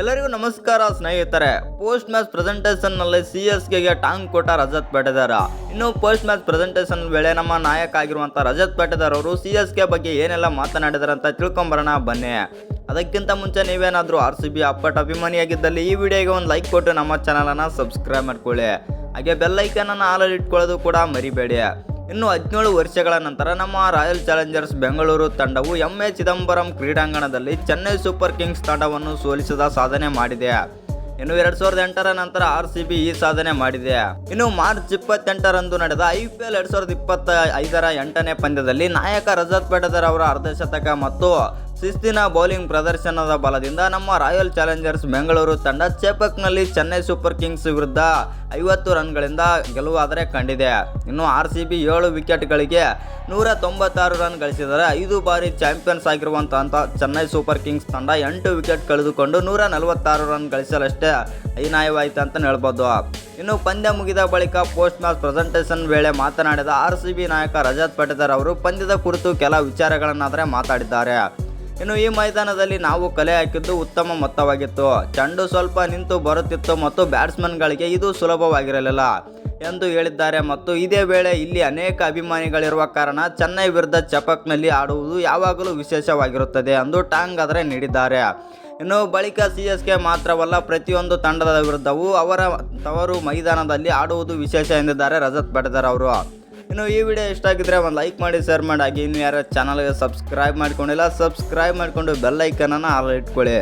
ಎಲ್ಲರಿಗೂ ನಮಸ್ಕಾರ ಸ್ನೇಹಿತರೆ. ಪೋಸ್ಟ್ ಮ್ಯಾಚ್ ಪ್ರೆಸೆಂಟೇಷನ್ನಲ್ಲಿ ಸಿ ಎಸ್ ಕೆಗೆ ಟಾಂಗ್ ಕೊಟ್ಟ ರಜತ್ ಪಟೇದಾರ. ಇನ್ನು ಪೋಸ್ಟ್ ಮ್ಯಾಚ್ ಪ್ರೆಸೆಂಟೇಷನ್ ವೇಳೆ ನಮ್ಮ ನಾಯಕ ಆಗಿರುವಂತ ರಜತ್ ಪಟೇದಾರ್ ಅವರು ಸಿ ಎಸ್ ಕೆ ಬಗ್ಗೆ ಏನೆಲ್ಲ ಮಾತನಾಡಿದಾರೆ ಅಂತ ತಿಳ್ಕೊಂಬರೋಣ ಬನ್ನಿ. ಅದಕ್ಕಿಂತ ಮುಂಚೆ ನೀವೇನಾದರೂ ಆರ್ ಸಿ ಬಿ ಅಪ್ಪಟ್ ಅಭಿಮಾನಿಯಾಗಿದ್ದಲ್ಲಿ ಈ ವಿಡಿಯೋಗೆ ಒಂದು ಲೈಕ್ ಕೊಟ್ಟು ನಮ್ಮ ಚಾನಲನ್ನು ಸಬ್ಸ್ಕ್ರೈಬ್ ಮಾಡ್ಕೊಳ್ಳಿ. ಹಾಗೆ ಬೆಲ್ಲೈಕನನ್ನು ಆಲಲ್ಲಿ ಇಟ್ಕೊಳ್ಳೋದು ಕೂಡ ಮರಿಬೇಡಿ. ಇನ್ನು ಹದಿನೇಳು ವರ್ಷಗಳ ನಂತರ ನಮ್ಮ ರಾಯಲ್ ಚಾಲೆಂಜರ್ಸ್ ಬೆಂಗಳೂರು ತಂಡವು ಎಂ ಎ ಚಿದಂಬರಂ ಕ್ರೀಡಾಂಗಣದಲ್ಲಿ ಚೆನ್ನೈ ಸೂಪರ್ ಕಿಂಗ್ಸ್ ತಂಡವನ್ನು ಸೋಲಿಸಿದ ಸಾಧನೆ ಮಾಡಿದೆ. ಇನ್ನು ಎರಡ್ ಸಾವಿರದ ಎಂಟರ ನಂತರ ಆರ್ ಸಿ ಬಿ ಈ ಸಾಧನೆ ಮಾಡಿದೆ. ಇನ್ನು ಮಾರ್ಚ್ ಇಪ್ಪತ್ತೆಂಟರಂದು ನಡೆದ ಐ ಪಿ ಎಲ್ ಎರಡ್ ಸಾವಿರದ ಇಪ್ಪತ್ತ ಐದರ ಎಂಟನೇ ಪಂದ್ಯದಲ್ಲಿ ನಾಯಕ ರಜತ್ ಪೇಟದರ್ ಅವರ ಅರ್ಧಶತಕ ಮತ್ತು ಶಿಸ್ತಿನ ಬೌಲಿಂಗ್ ಪ್ರದರ್ಶನದ ಬಲದಿಂದ ನಮ್ಮ ರಾಯಲ್ ಚಾಲೆಂಜರ್ಸ್ ಬೆಂಗಳೂರು ತಂಡ ಚೇಪಕ್ನಲ್ಲಿ ಚೆನ್ನೈ ಸೂಪರ್ ಕಿಂಗ್ಸ್ ವಿರುದ್ಧ ಐವತ್ತು ರನ್ಗಳಿಂದ ಗೆಲುವಾದರೆ ಕಂಡಿದೆ. ಇನ್ನು ಆರ್ ಸಿ ಬಿ ಏಳು ವಿಕೆಟ್ಗಳಿಗೆ ನೂರ ತೊಂಬತ್ತಾರು ರನ್ ಗಳಿಸಿದರೆ ಐದು ಬಾರಿ ಚಾಂಪಿಯನ್ಸ್ ಆಗಿರುವಂತಹ ಚೆನ್ನೈ ಸೂಪರ್ ಕಿಂಗ್ಸ್ ತಂಡ ಎಂಟು ವಿಕೆಟ್ ಕಳೆದುಕೊಂಡು ನೂರ ನಲವತ್ತಾರು ರನ್ ಗಳಿಸಲಷ್ಟೇ ಹೈನಾಯವಾಯಿತು ಅಂತ ಹೇಳ್ಬೋದು. ಇನ್ನು ಪಂದ್ಯ ಮುಗಿದ ಬಳಿಕ ಪೋಸ್ಟ್ ಮ್ಯಾಚ್ ಪ್ರೆಸೆಂಟೇಷನ್ ವೇಳೆ ಮಾತನಾಡಿದ ಆರ್ ಸಿ ಬಿ ನಾಯಕ ರಜತ್ ಪಟೇದರ್ ಅವರು ಪಂದ್ಯದ ಕುರಿತು ಕೆಲ ವಿಚಾರಗಳನ್ನಾದರೆ ಮಾತಾಡಿದ್ದಾರೆ. ಇನ್ನು ಈ ಮೈದಾನದಲ್ಲಿ ನಾವು ಕಲೆ ಹಾಕಿದ್ದು ಉತ್ತಮ ಮೊತ್ತವಾಗಿತ್ತು. ಚೆಂಡು ಸ್ವಲ್ಪ ನಿಂತು ಬರುತ್ತಿತ್ತು ಮತ್ತು ಬ್ಯಾಟ್ಸ್ಮನ್ಗಳಿಗೆ ಇದು ಸುಲಭವಾಗಿರಲಿಲ್ಲ ಎಂದು ಹೇಳಿದ್ದಾರೆ ಮತ್ತು ಇದೇ ವೇಳೆ ಇಲ್ಲಿ ಅನೇಕ ಅಭಿಮಾನಿಗಳಿರುವ ಕಾರಣ ಚೆನ್ನೈ ವಿರುದ್ಧ ಚಪಕ್ನಲ್ಲಿ ಆಡುವುದು ಯಾವಾಗಲೂ ವಿಶೇಷವಾಗಿರುತ್ತದೆ ಎಂದು ಟಾಂಗ್ ಆದರೆ ನೀಡಿದ್ದಾರೆ. ಇನ್ನು ಬಳಿಕ ಸಿ ಎಸ್ ಕೆ ಮಾತ್ರವಲ್ಲ, ಪ್ರತಿಯೊಂದು ತಂಡದ ವಿರುದ್ಧವೂ ಅವರ ತವರು ಮೈದಾನದಲ್ಲಿ ಆಡುವುದು ವಿಶೇಷ ಎಂದಿದ್ದಾರೆ ರಜತ್ ಬಡದರ್ ಅವರು ಇನ್ನು ಈ ವಿಡಿಯೋ ಇಷ್ಟ ಆಗಿದ್ರೆ ಒಂದು ಲೈಕ್ ಮಾಡಿ, ಶೇರ್ ಮಾಡಿ. ಹಾಗೆ ಇನ್ನು ಯಾರು ಚಾನಲ್ಗೆ ಸಬ್ಸ್ಕ್ರೈಬ್ ಮಾಡ್ಕೊಂಡಿಲ್ಲ ಸಬ್ಸ್ಕ್ರೈಬ್ ಮಾಡಿಕೊಂಡು ಬೆಲ್ ಐಕನನ್ನು ಆಲ್ ಇಟ್ಕೊಳ್ಳಿ.